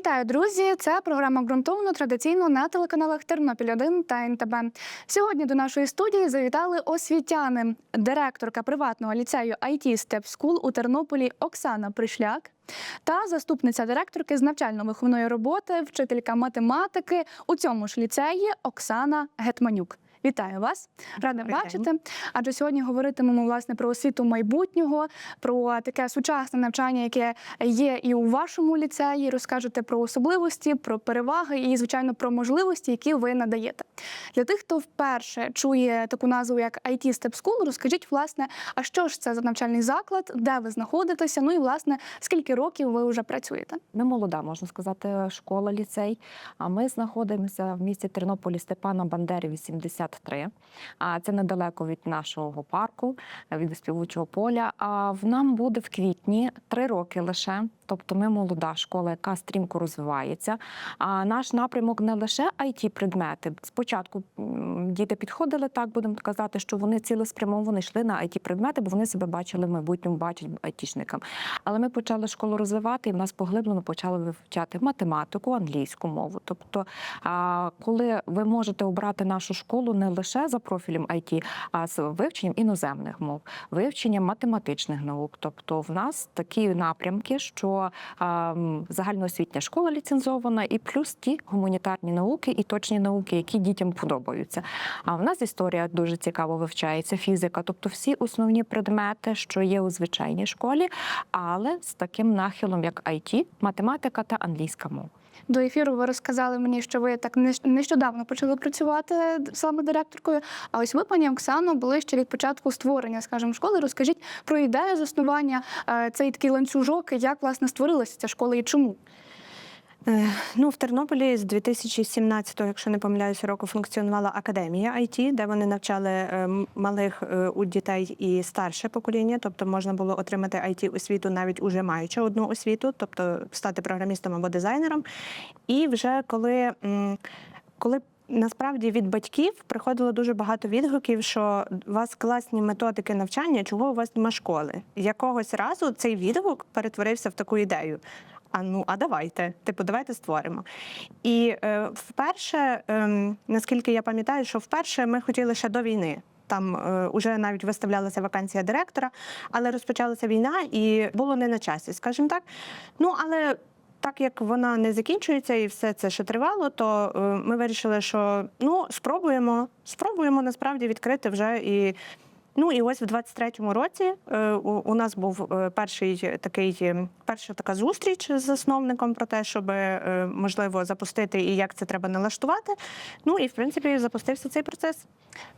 Вітаю, друзі! Це програма ґрунтовно традиційно на телеканалах Тернопіль 1 та НТБ. Сьогодні до нашої студії завітали освітяни, директорка приватного ліцею IT Step School у Тернополі Оксана Пришляк та заступниця директорки з навчально-виховної роботи, вчителька математики у цьому ж ліцеї Оксана Гетманюк. Вітаю вас, рада Добрий день. бачити. Адже сьогодні говоритимемо власне про освіту майбутнього, про таке сучасне навчання, яке є і у вашому ліцеї. Розкажете про особливості, про переваги і, звичайно, про можливості, які ви надаєте. Для тих, хто вперше чує таку назву як IT Step School, розкажіть, власне, а що ж це за навчальний заклад, де ви знаходитеся? Ну і власне скільки років ви вже працюєте? Ми молода, можна сказати, школа, ліцей. А ми знаходимося в місті Тернополі Степана Бандери, 83. А це недалеко від нашого парку, від співучого поля. А в нам буде в квітні три роки лише. Тобто ми молода школа, яка стрімко розвивається. А наш напрямок не лише it предмети. Спочатку діти підходили так, будемо казати, що вони цілеспрямовано йшли на it предмети, бо вони себе бачили в майбутньому, бачать айтішникам. Але ми почали школу розвивати, і в нас поглиблено почали вивчати математику, англійську мову. Тобто, коли ви можете обрати нашу школу не лише за профілем IT, а з вивченням іноземних мов, вивченням математичних наук. Тобто, в нас такі напрямки, що загальноосвітня школа ліцензована, і плюс ті гуманітарні науки і точні науки, які дітям подобаються. А в нас історія дуже цікаво вивчається, фізика, тобто всі основні предмети, що є у звичайній школі, але з таким нахилом, як IT, математика та англійська мова. До ефіру ви розказали мені, що ви так нещ- нещодавно почали працювати саме директоркою. А ось ви, пані Оксано, були ще від початку створення, скажімо, школи. Розкажіть про ідею заснування е, цей такий ланцюжок, як власне створилася ця школа і чому? Е, Ну, в Тернополі з 2017, якщо не помиляюся, року функціонувала академія IT, де вони навчали е, малих е, у дітей і старше покоління. Тобто можна було отримати it освіту навіть уже маючи одну освіту, тобто стати програмістом або дизайнером. І вже коли, коли Насправді від батьків приходило дуже багато відгуків, що у вас класні методики навчання, чого у вас нема школи. Якогось разу цей відгук перетворився в таку ідею. А ну, а давайте, типу, давайте створимо. І е, вперше, ем, наскільки я пам'ятаю, що вперше ми хотіли ще до війни. Там е, уже навіть виставлялася вакансія директора, але розпочалася війна і було не на часі, скажімо так. Ну але так як вона не закінчується і все це ще тривало, то е, ми вирішили, що ну спробуємо, спробуємо насправді відкрити вже і. Ну і ось в 23-му році е, у, нас був е, перший такий е, перша така зустріч з засновником про те, щоб е, можливо запустити і як це треба налаштувати. Ну і в принципі запустився цей процес.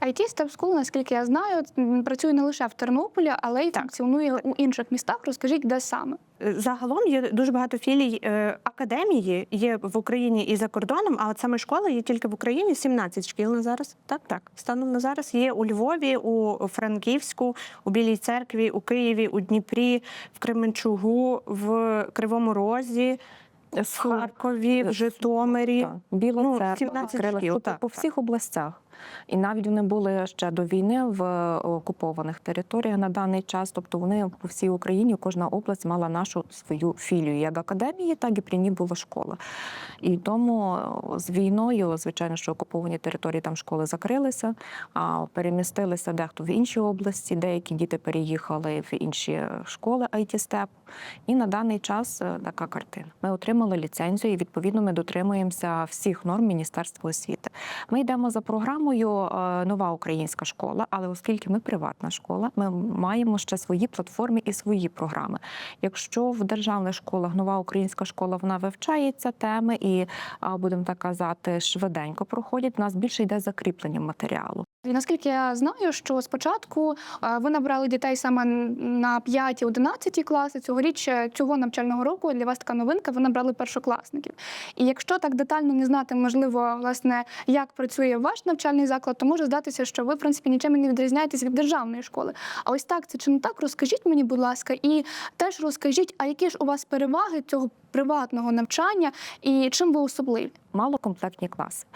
IT Step School, наскільки я знаю, працює не лише в Тернополі, але й Так. функціонує у інших містах. Розкажіть, де саме? Загалом є дуже багато філій е, академії є в Україні і за кордоном, а от саме школа є тільки в Україні 17 шкіл на зараз. Так, так. Станом на зараз є у Львові, у Франківську, у Білій церкві, у Києві, у Дніпрі, в Кременчугу, в Кривому Розі, в Харкові, в Житомирі. Біла Ну, церква, 17 шкіл, так, по всіх областях. І навіть вони були ще до війни в окупованих територіях на даний час. Тобто вони по всій Україні, кожна область мала нашу свою філію, як академії, так і при ній була школа. І тому з війною, звичайно, що окуповані території там школи закрилися, а перемістилися дехто в інші області, деякі діти переїхали в інші школи IT степ. І на даний час е, така картина. Ми отримали ліцензію, і відповідно ми дотримуємося всіх норм Міністерства освіти. Ми йдемо за програмою е, нова українська школа, але оскільки ми приватна школа, ми маємо ще свої платформи і свої програми. Якщо в державних школах нова українська школа вона вивчається теми і будемо так казати, швиденько проходять. У нас більше йде закріплення матеріалу. І наскільки я знаю, що спочатку е, ви набрали дітей саме на 5-11 класи. Цьогоріч е, цього навчального року для вас така новинка. Ви набрали першокласників. І якщо так детально не знати, можливо, власне, як працює ваш навчальний заклад, то може здатися, що ви в принципі нічим не відрізняєтесь від державної школи. А ось так це чи не так? Розкажіть мені, будь ласка, і теж розкажіть, а які ж у вас переваги цього приватного навчання і чим ви особливі? малокомплектні класи.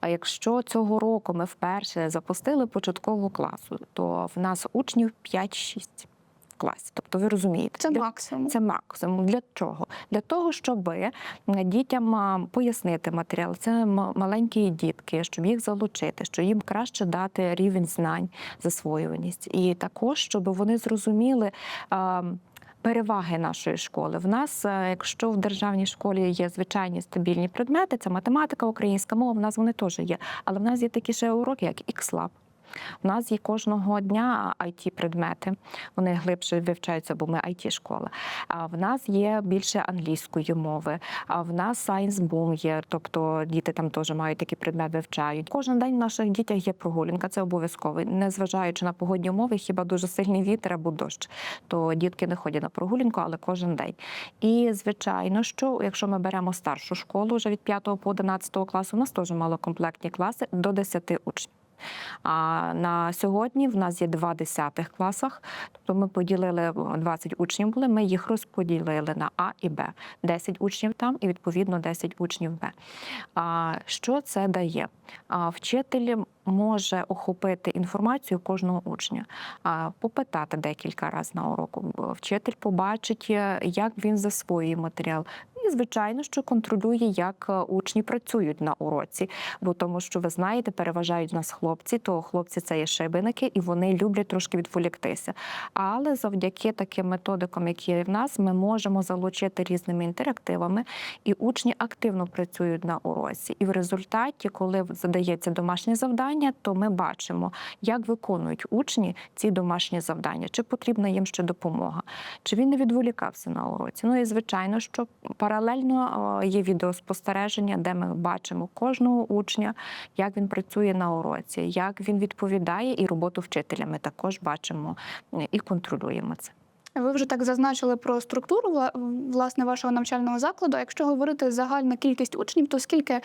А якщо цього року ми вперше запустили початкову класу, то в нас учнів 5-6. Класі. Тобто, ви розумієте, Це для- максимум. це максимум. Для чого? Для того, щоб дітям пояснити матеріал. Це маленькі дітки, щоб їх залучити, щоб їм краще дати рівень знань, засвоюваність. І також, щоб вони зрозуміли. Переваги нашої школи в нас, е, якщо в державній школі є звичайні стабільні предмети, це математика, українська мова, в нас вони теж є. Але в нас є такі ще уроки, як XLab. У нас є кожного дня it предмети вони глибше вивчаються, бо ми it школа. А в нас є більше англійської мови. А в нас Science Boom є, тобто діти там теж мають такий предмет, вивчають. Кожен день в наших дітях є прогулянка, це обов'язково. Незважаючи на погодні умови, хіба дуже сильний вітер або дощ, то дітки не ходять на прогулянку, але кожен день. І звичайно, що якщо ми беремо старшу школу вже від 5 по 11 класу, у нас теж малокомплектні класи до 10 учнів. А на сьогодні в нас є два десятих класах, тобто ми поділили 20 учнів були, ми їх розподілили на А і Б. 10 учнів там і відповідно 10 учнів Б. А що це дає? А вчитель може охопити інформацію кожного учня, попитати декілька разів на уроку. Вчитель побачить, е, як він засвоює матеріал. І, звичайно, що контролює, як е, учні працюють на уроці. Бо тому, що ви знаєте, переважають нас хлопці, то хлопці це є шибеники, і вони люблять трошки відволіктися. Але завдяки таким методикам, які є в нас, ми можемо залучити різними інтерактивами, і учні активно працюють на уроці. І в результаті, коли задається домашнє завдання, то ми бачимо, як виконують учні ці домашні завдання, чи потрібна їм ще допомога, чи він не відволікався на уроці. Ну і звичайно, що паралельно є відеоспостереження, де ми бачимо кожного учня, як він працює на уроці, як він відповідає, і роботу вчителя ми також бачимо і контролюємо це. Ви вже так зазначили про структуру власне вашого навчального закладу. Якщо говорити загальна кількість учнів, то скільки е,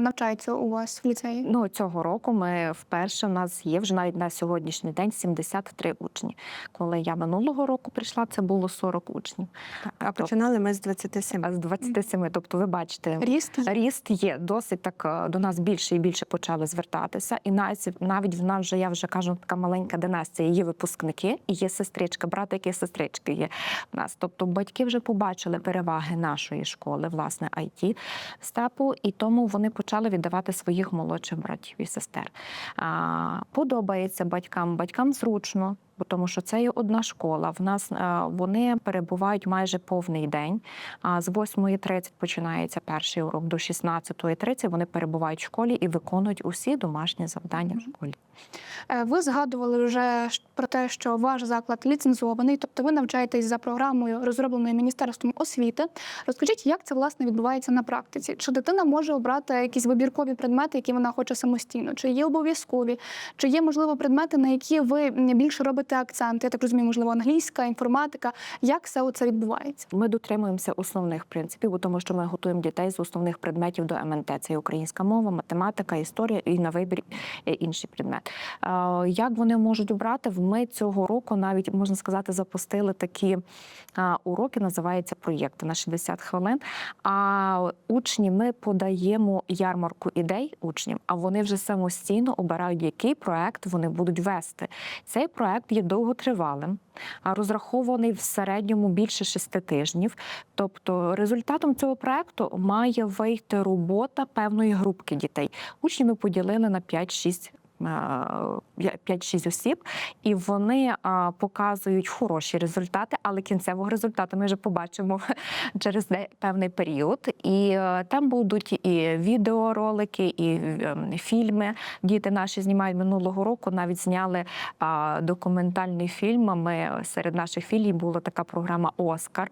навчається у вас в ліцеї? Ну цього року ми вперше в нас є вже навіть на сьогоднішній день 73 учні. Коли я минулого року прийшла, це було 40 учнів. А починали ми з 27. А з 27, тобто ви бачите, Ріст є? Ріст є досить так е, до нас більше і більше почали звертатися. І навіть навіть в нас вже я вже кажу, така маленька династія. Є випускники і є сестричка, братики і сестрички є в нас. Тобто батьки вже побачили переваги нашої школи, власне, IT степу, і тому вони почали віддавати своїх молодших братів і сестер. А, подобається батькам, батькам зручно. Бо тому, що це є одна школа. В нас е, вони перебувають майже повний день. А з 8.30 починається перший урок до 16.30 Вони перебувають в школі і виконують усі домашні завдання в школі. Е, Ви згадували вже про те, що ваш заклад ліцензований, тобто ви навчаєтесь за програмою, розробленою Міністерством освіти. Розкажіть, як це власне відбувається на практиці? Чи дитина може обрати якісь вибіркові предмети, які вона хоче самостійно? Чи є обов'язкові? Чи є можливо предмети, на які ви більше робите акцент? Я так розумію, можливо, англійська, інформатика. Як все це відбувається? Ми дотримуємося основних принципів, тому що ми готуємо дітей з основних предметів до МНТ. Це і українська мова, математика, історія і на вибір е, інший предмет. Е, Як вони можуть обрати? Ми цього року навіть можна сказати запустили такі е, уроки, називаються проєкти на 60 хвилин. А учні ми подаємо ярмарку ідей учням, а вони вже самостійно обирають, який проект вони будуть вести. Цей проект є довготривалим, розрахований в середньому більше шести тижнів. Тобто, результатом цього проекту має вийти робота певної групки дітей. Учні ми поділили на 5-6 5-6 осіб, і вони показують хороші результати, але кінцевого результату ми вже побачимо через певний період. І е, там будуть і відеоролики, і е, фільми. Діти наші знімають минулого року. Навіть зняли документальний фільм. Ми серед наших філій була така програма Оскар.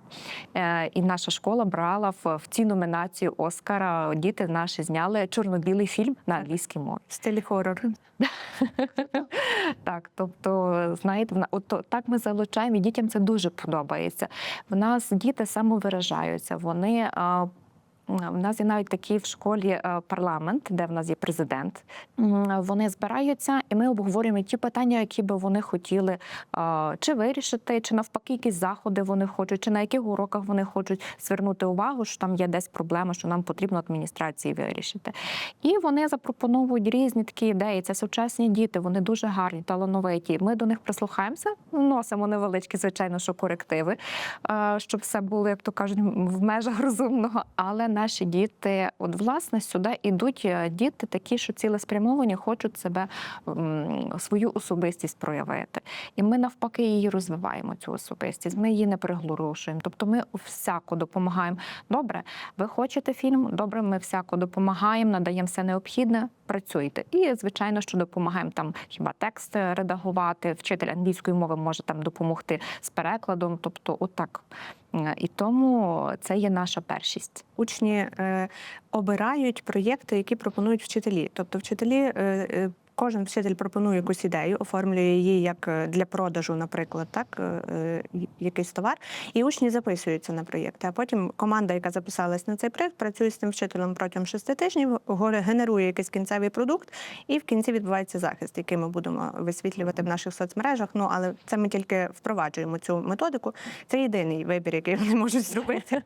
Е, І наша школа брала в, цю номінацію Оскара. Діти наші зняли чорно-білий фільм на англійській мові. Стилі хорор. Так, тобто, знаєте, от так ми залучаємо, і дітям це дуже подобається. В нас діти самовиражаються, вони У нас є навіть такий в школі е, парламент, де в нас є президент. Вони збираються, і ми обговорюємо ті питання, які би вони хотіли е, чи вирішити, чи навпаки, якісь заходи вони хочуть, чи на яких уроках вони хочуть звернути увагу, що там є десь проблема, що нам потрібно адміністрації вирішити. І вони запропонують різні такі ідеї. Це сучасні діти, вони дуже гарні, талановиті. Ми до них прислухаємося, носимо невеличкі, звичайно, що корективи, е, щоб все було, як то кажуть, в межах розумного. Але наші діти, от власне, сюди ідуть е, діти такі, що цілеспрямовані, хочуть себе свою особистість проявити. І ми навпаки її розвиваємо, цю особистість. Ми її не приглушуємо. Тобто ми всяко допомагаємо. Добре, ви хочете фільм? Добре, ми всяко допомагаємо, надаємо все необхідне. Працюйте. І звичайно, що допомагаємо там хіба текст редагувати, вчитель англійської мови може там допомогти з перекладом. Тобто, отак. Е, І тому це є наша першість. Учні е, обирають проєкти, які пропонують вчителі. Тобто, вчителі. Кожен вчитель пропонує якусь ідею, оформлює її як е, для продажу, наприклад, так е, е, якийсь товар, і учні записуються на проєкти. А потім команда, яка записалась на цей проєкт, працює з тим вчителем протягом шести тижнів, генерує якийсь кінцевий продукт, і в кінці відбувається захист, який ми будемо висвітлювати в наших соцмережах. Ну але це ми тільки впроваджуємо цю методику. Це єдиний вибір, який вони можуть зробити.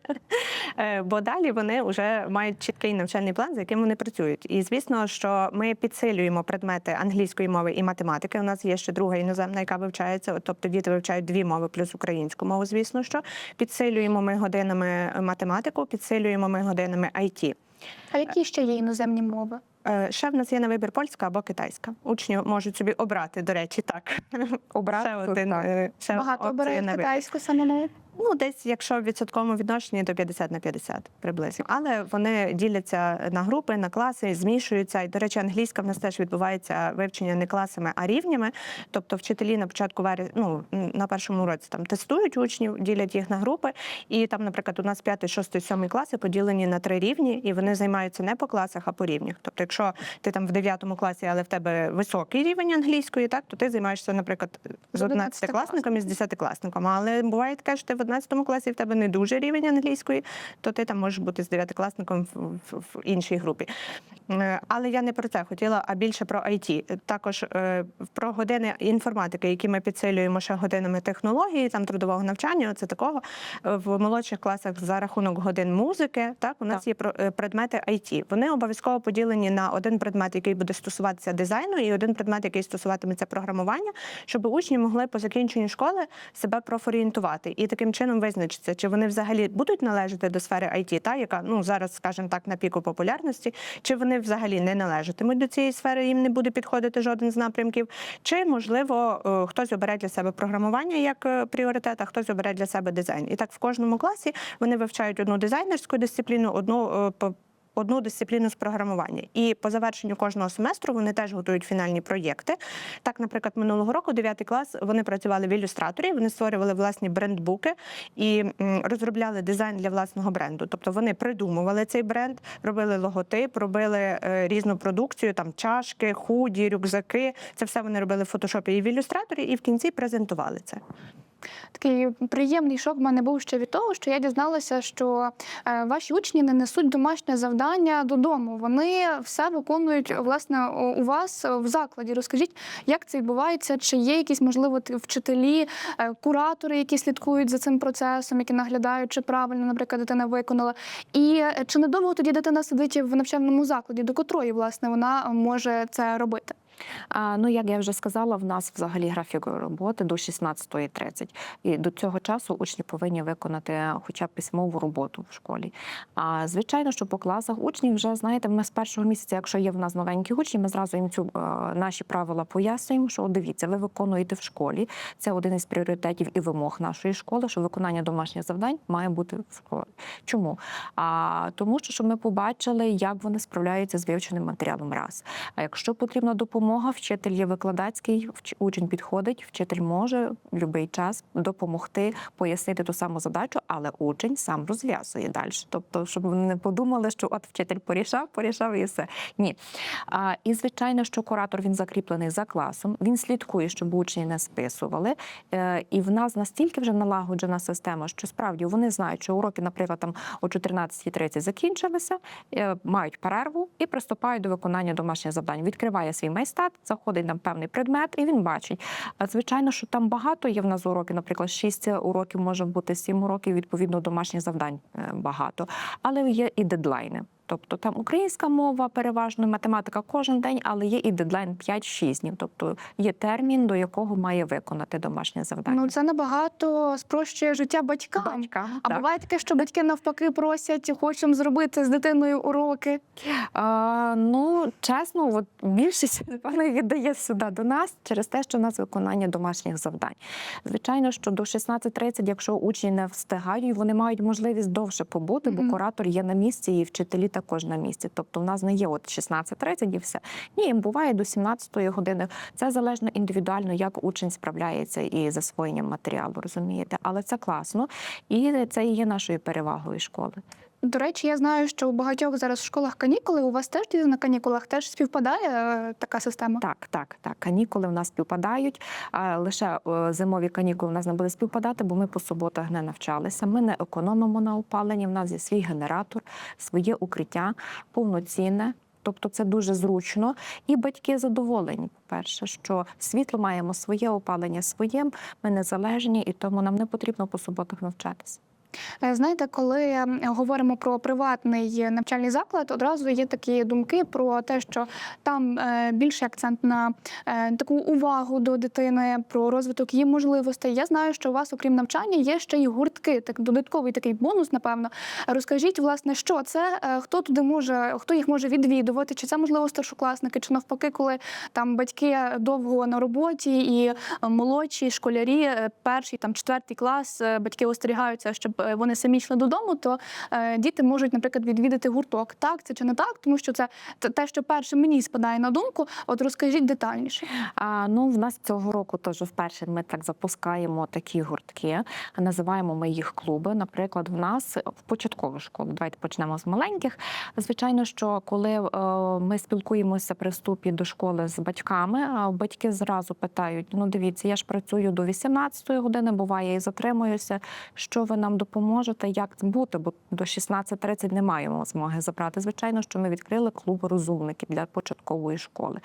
Бо далі вони вже мають чіткий навчальний план, за яким вони працюють. І звісно, що ми підсилюємо предмети англійської мови і математики. У нас є ще друга іноземна, яка вивчається. От, Тобто діти вивчають дві мови плюс українську мову. Звісно, що підсилюємо ми годинами математику, підсилюємо ми годинами IT. А які ще є іноземні мови? Е, Ще в нас є на вибір польська або китайська. Учні можуть собі обрати, до речі, так. Обрати ще один, е, ще Багато обирають китайську саме? Ну, десь, якщо в відсотковому відношенні, то 50 на 50 приблизно. Але вони діляться на групи, на класи, змішуються. І, до речі, англійська в нас теж відбувається вивчення не класами, а рівнями. Тобто вчителі на початку вері, ну, на першому уроці там тестують учнів, ділять їх на групи. І там, наприклад, у нас 5, 6, 7 класи поділені на три рівні, і вони займаються не по класах, а по рівнях. Тобто, якщо ти там в 9 класі, але в тебе високий рівень англійської, так то ти займаєшся, наприклад, з 11 класником і з 10 класником. Але буває таке, що ти в 11 класі в тебе не дуже рівень англійської, то ти там можеш бути з 9 класником в, в, в іншій групі. Е, Але я не про це хотіла, а більше про IT. Також е, про години інформатики, які ми підсилюємо ще годинами технології, там трудового навчання, оце такого. Е, В молодших класах за рахунок годин музики, так у нас Так. є предмети IT. Вони обов'язково поділені на один предмет, який буде стосуватися дизайну, і один предмет, який стосуватиметься програмування, щоб учні могли по закінченню школи себе профорієнтувати і таким чином визначиться, чи вони взагалі будуть належати до сфери IT, та яка ну зараз, скажімо так, на піку популярності, чи вони взагалі не належатимуть до цієї сфери, їм не буде підходити жоден з напрямків, чи можливо е, хтось обере для себе програмування як е, пріоритет, а хтось обере для себе дизайн. І так в кожному класі вони вивчають одну дизайнерську дисципліну, одну е, одну дисципліну з програмування. І по завершенню кожного семестру вони теж готують фінальні проєкти. Так, наприклад, минулого року, 9 клас, вони працювали в ілюстраторі, вони створювали власні брендбуки і розробляли дизайн для власного бренду. Тобто вони придумували цей бренд, робили логотип, робили е, різну продукцію, там чашки, худі, рюкзаки. Це все вони робили в фотошопі і в ілюстраторі, і в кінці презентували це. Такий приємний шок в мене був ще від того, що я дізналася, що е, ваші учні не несуть домашнє завдання додому. Вони все виконують власне у вас в закладі. Розкажіть, як це відбувається? Чи є якісь можливо вчителі, е, куратори, які слідкують за цим процесом, які наглядають, чи правильно, наприклад, дитина виконала? І е, чи недовго тоді дитина сидить в навчальному закладі, до котрої власне вона може це робити? Ну, як я вже сказала, в нас взагалі графік роботи до 16.30. І до цього часу учні повинні виконати хоча б письмову роботу в школі. А звичайно, що по класах учнів вже знаєте, ми з першого місяця, якщо є в нас новенькі учні, ми зразу їм цю е, наші правила пояснюємо. Що дивіться, ви виконуєте в школі. Це один із пріоритетів і вимог нашої школи, що виконання домашніх завдань має бути в школі. Чому? А тому, що щоб ми побачили, як вони справляються з вивченим матеріалом раз. А якщо потрібна допомога. Допомога. Вчитель є викладацький, учень підходить, вчитель може в будь-який час допомогти пояснити ту саму задачу, але учень сам розв'язує далі. Тобто, щоб вони не подумали, що от вчитель порішав, порішав і все. Ні. А, і звичайно, що куратор він закріплений за класом. Він слідкує, щоб учні не списували. Е, і в нас настільки вже налагоджена система, що справді вони знають, що уроки, наприклад, там о 14.30 закінчилися, е, мають перерву і приступають до виконання домашніх завдань. Відкриває свій майстат, заходить на певний предмет, і він бачить. Звичайно, що там багато є в нас уроків, наприклад, 6 уроків може бути 7 уроків, відповідно, домашніх завдань е, багато, але є і дедлайни. Тобто там українська мова, переважно математика кожен день, але є і дедлайн 5-6 днів. Тобто є термін, до якого має виконати домашнє завдання. Ну це набагато спрощує життя батькам. Батькам, А так. буває таке, що батьки навпаки просять, хочемо зробити з дитиною уроки. А, ну, чесно, от більшість напевно віддає сюди до нас через те, що в нас виконання домашніх завдань. Звичайно, що до 16.30, якщо учні не встигають, вони мають можливість довше побути, бо куратор є на місці і вчителі також на місці. Тобто, в нас не є от 16.30 і все. Ні, буває до 17 години. Це залежно індивідуально, як учень справляється і засвоєнням матеріалу, розумієте? Але це класно, і це і є нашою перевагою школи. До речі, я знаю, що у багатьох зараз в школах канікули. У вас теж на канікулах теж співпадає е, така система. Так, так, так. Канікули в нас співпадають. А лише е, зимові канікули в нас не буде співпадати, бо ми по суботах не навчалися. Ми не економимо на опаленні. В нас є свій генератор, своє укриття, повноцінне. Тобто це дуже зручно, і батьки задоволені. Перше, що світло маємо своє опалення своє, ми незалежні, і тому нам не потрібно по суботах навчатися. Е, Знаєте, коли е, говоримо про приватний навчальний заклад, одразу є такі думки про те, що там е, більший акцент на е, таку увагу до дитини, про розвиток її можливостей. Я знаю, що у вас, окрім навчання, є ще й гуртки, так додатковий такий бонус, напевно. Розкажіть, власне, що це, хто туди може, хто їх може відвідувати? Чи це можливо старшокласники, чи навпаки, коли там батьки довго на роботі і молодші школярі, перший там четвертий клас, батьки остерігаються, щоб вони самі йшли додому, то е, діти можуть, наприклад, відвідати гурток. Так, це чи не так? Тому що це те- що перше мені спадає на думку. От розкажіть детальніше. А ну в нас цього року теж вперше ми так запускаємо такі гуртки. Називаємо ми їх клуби. Наприклад, в нас в початкову школу. Давайте почнемо з маленьких. Звичайно, що коли е, ми спілкуємося при вступі до школи з батьками, а батьки зразу питають: ну дивіться, я ж працюю до 18-ї години, буває і затримуюся. Що ви нам допоможете? Як бути? Бо до 16.30 не маємо змоги забрати. Звичайно, що ми відкрили клуб розумників для початкової школи.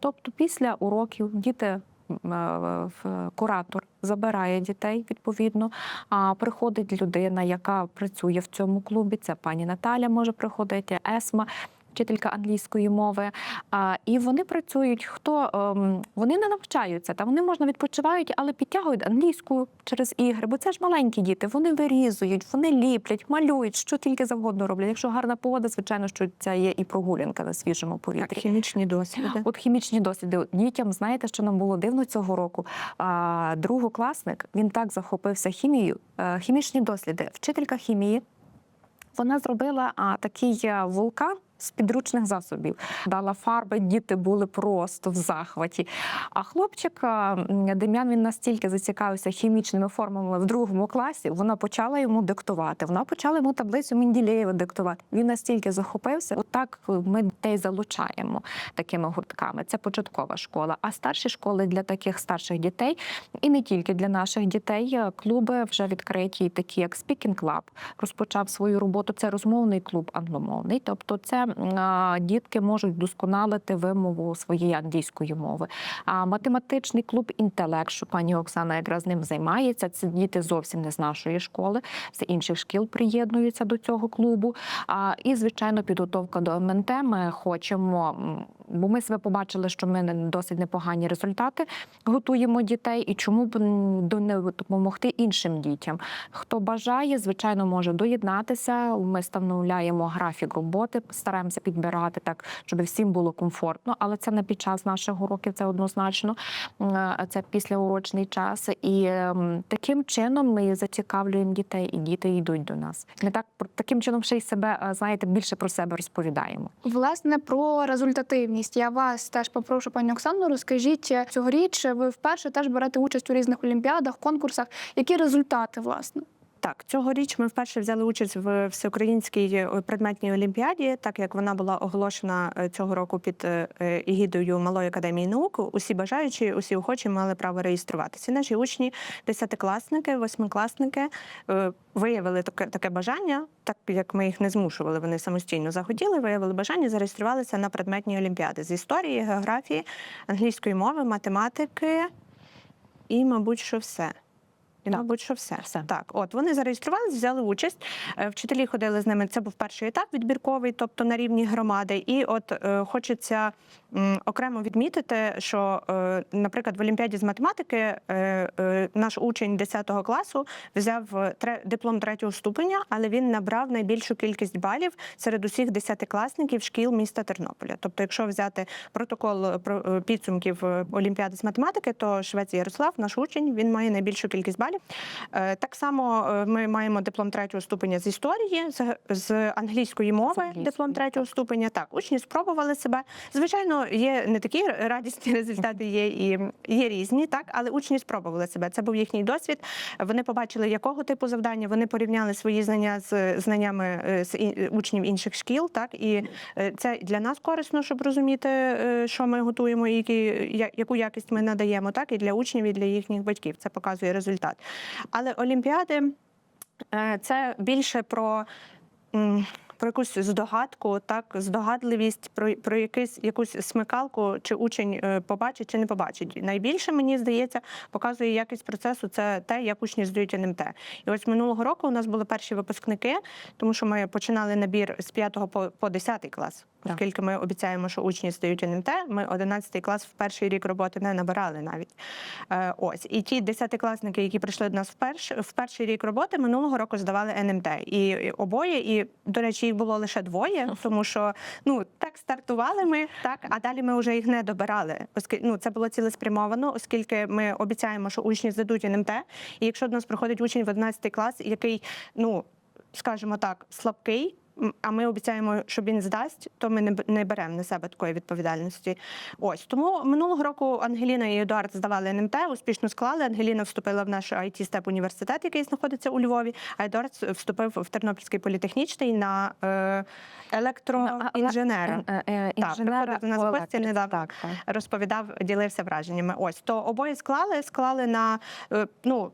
Тобто, після уроків діти. е, Куратор забирає дітей відповідно. А приходить людина, яка працює в цьому клубі. Це пані Наталя може приходити, Есма. Вчителька англійської мови, а, і вони працюють. Хто ем, вони не навчаються, та вони можна відпочивають, але підтягують англійську через ігри, бо це ж маленькі діти. Вони вирізують, вони ліплять, малюють, що тільки завгодно роблять. Якщо гарна погода, звичайно, що це є і прогулянка на свіжому повітрі. Так, хімічні досвіди. От хімічні досліди дітям, знаєте, що нам було дивно цього року. А, другокласник він так захопився хімією. Е, Хімічні досліди. Вчителька хімії вона зробила а, такий е, вулкан. З підручних засобів дала фарби, діти були просто в захваті. А хлопчик Дем'ян він настільки зацікавився хімічними формами в другому класі. Вона почала йому диктувати. Вона почала йому таблицю Менділеєва диктувати. Він настільки захопився. Отак ми дітей залучаємо такими гуртками. Це початкова школа. А старші школи для таких старших дітей і не тільки для наших дітей. е, Клуби вже відкриті, такі як Speaking Club, розпочав свою роботу. Це розмовний клуб англомовний. Тобто, це дітки можуть досконалити вимову своєї англійської мови. А математичний клуб інтелект, що пані Оксана якраз ним займається. Це діти зовсім не з нашої школи, з інших шкіл приєднуються до цього клубу. А, і звичайно, підготовка до МНТ. Ми хочемо, бо ми себе побачили, що ми досить непогані результати готуємо дітей, і чому б не допомогти іншим дітям. Хто бажає, звичайно, може доєднатися. Ми встановляємо графік роботи, стараємося підбирати так, щоб всім було комфортно. Але це не під час наших уроків, це однозначно. Це післяурочний час. І таким чином ми зацікавлюємо дітей, і діти йдуть до нас. Ми так таким чином ще й себе знаєте більше про себе розповідаємо. Власне, про результативність активність. Я вас теж попрошу, пані Оксану, розкажіть е, цьогоріч. Ви вперше теж берете участь у різних олімпіадах, конкурсах. Які результати власне? Так, цьогоріч ми вперше взяли участь в всеукраїнській е, предметній олімпіаді, так як вона була оголошена е, цього року під е, егідою Малої академії наук. Усі бажаючі, усі охочі мали право реєструватися. Наші учні, десятикласники, восьмикласники виявили таке таке бажання, так як ми їх не змушували, вони самостійно захотіли, виявили бажання, зареєструвалися на предметні олімпіади з історії, географії, англійської мови, математики і, мабуть, що все. І, Так. мабуть, що все. Все. Так, от вони зареєструвалися, взяли участь. Е, Вчителі ходили з ними. Це був перший етап відбірковий, тобто на рівні громади. І от е, хочеться м, окремо відмітити, що, е, наприклад, в Олімпіаді з математики е, е, наш учень 10 класу взяв е, тре, диплом третього ступеня, але він набрав найбільшу кількість балів серед усіх десятикласників шкіл міста Тернополя. Тобто, якщо взяти протокол е, про підсумків Олімпіади з математики, то Швець Ярослав, наш учень, він має найбільшу кількість балів. Е, Так само е, ми маємо диплом третього ступеня з історії, з, англійської мови, англійської, диплом третього ступеня. Так, учні спробували себе. Звичайно, є не такі радісні результати, є і є різні, так, але учні спробували себе. Це був їхній досвід. Вони побачили, якого типу завдання. Вони порівняли свої знання з знаннями е, з учнів інших шкіл. Так і це для нас корисно, щоб розуміти, що ми готуємо, і які яку якість ми надаємо, так і для учнів, і для їхніх батьків. Це показує результат. Але олімпіади е, це більше про. Про якусь здогадку, так здогадливість, про, про якусь якусь смикалку, чи учень е, побачить чи не побачить. Найбільше мені здається, показує якість процесу. Це те, як учні здають НМТ. І ось минулого року у нас були перші випускники, тому що ми починали набір з 5 по, по 10 клас. Так. Оскільки ми обіцяємо, що учні здають НМТ, ми 11 клас в перший рік роботи не набирали навіть. Е, ось і ті десятикласники, які прийшли до нас в перш, в перший рік роботи, минулого року здавали НМТ. І, і обоє, і до речі, їх було лише двоє, тому що ну так стартували ми, так а далі ми вже їх не добирали. Оскільки ну це було цілеспрямовано, оскільки ми обіцяємо, що учні здадуть НМТ. І якщо до нас приходить учень в 11 клас, який ну скажімо так, слабкий. А ми обіцяємо, що він здасть, то ми не не беремо на себе такої відповідальності. Ось тому минулого року Ангеліна і Едуард здавали НМТ, успішно склали. Ангеліна вступила в наш it степ університет, який знаходиться у Львові. А Едуард вступив в Тернопільський політехнічний на е, електроінженера. Е, е, Так, інженера нас гості електриці. недавно. Так, так. розповідав, ділився враженнями. Ось то обоє склали, склали на ну.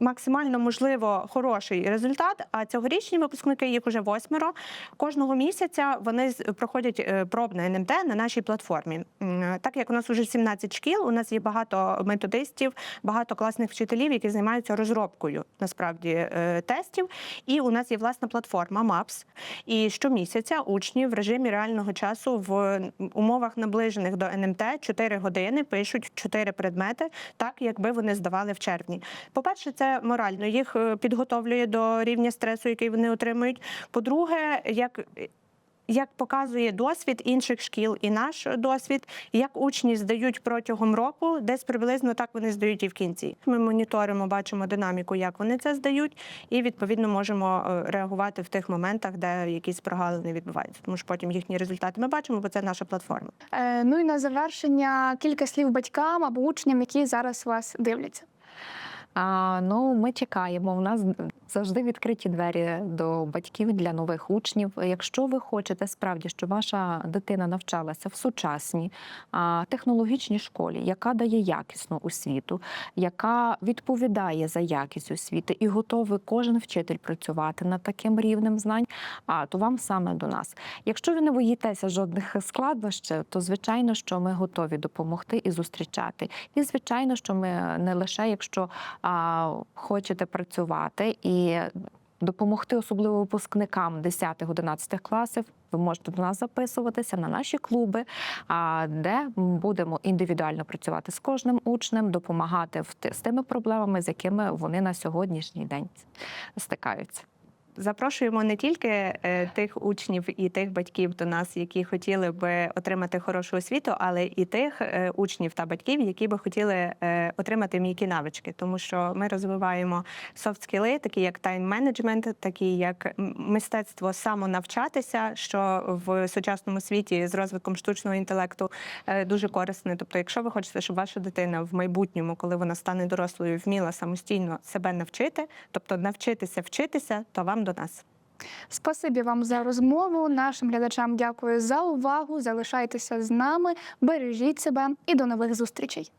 Максимально можливо хороший результат. А цьогорічні випускники, їх уже восьмеро. Кожного місяця вони проходять е, пробне НМТ на нашій платформі. Так як у нас вже 17 шкіл, у нас є багато методистів, багато класних вчителів, які займаються розробкою насправді е, тестів. І у нас є власна платформа MAPS. І щомісяця учні в режимі реального часу в умовах наближених до НМТ 4 години пишуть 4 предмети, так якби вони здавали в червні. По-перше, це морально їх е, підготовлює до рівня стресу, який вони отримують. По-друге, як як показує досвід інших шкіл і наш досвід, як учні здають протягом року, десь приблизно так вони здають і в кінці. Ми моніторимо, бачимо динаміку, як вони це здають, і відповідно можемо е, реагувати в тих моментах, де якісь прогалини відбуваються. Тому що потім їхні результати ми бачимо, бо це наша платформа. Е, ну і на завершення кілька слів батькам або учням, які зараз вас дивляться. А, ну, ми чекаємо. У нас завжди відкриті двері до батьків для нових учнів. Якщо ви хочете справді, щоб ваша дитина навчалася в сучасній а, технологічній школі, яка дає якісну освіту, яка відповідає за якість освіти і готовий кожен вчитель працювати над таким рівнем знань, а то вам саме до нас. Якщо ви не боїтеся жодних складнощів, то звичайно, що ми готові допомогти і зустрічати. І звичайно, що ми не лише якщо хочете працювати і допомогти, особливо випускникам 10-11 класів. Ви можете до нас записуватися на наші клуби, а, де будемо індивідуально працювати з кожним учнем, допомагати в з тими проблемами, з якими вони на сьогоднішній день стикаються. Запрошуємо не тільки е, тих учнів і тих батьків до нас, які хотіли би отримати хорошу освіту, але і тих е, учнів та батьків, які би хотіли е, отримати м'які навички, тому що ми розвиваємо софт-скіли, такі як тайм-менеджмент, такі як мистецтво самонавчатися, що в сучасному світі з розвитком штучного інтелекту дуже корисне. Тобто, якщо ви хочете, щоб ваша дитина в майбутньому, коли вона стане дорослою, вміла самостійно себе навчити, тобто навчитися вчитися, то вам до нас. Спасибі вам за розмову. Нашим глядачам дякую за увагу. Залишайтеся з нами, бережіть себе і до нових зустрічей.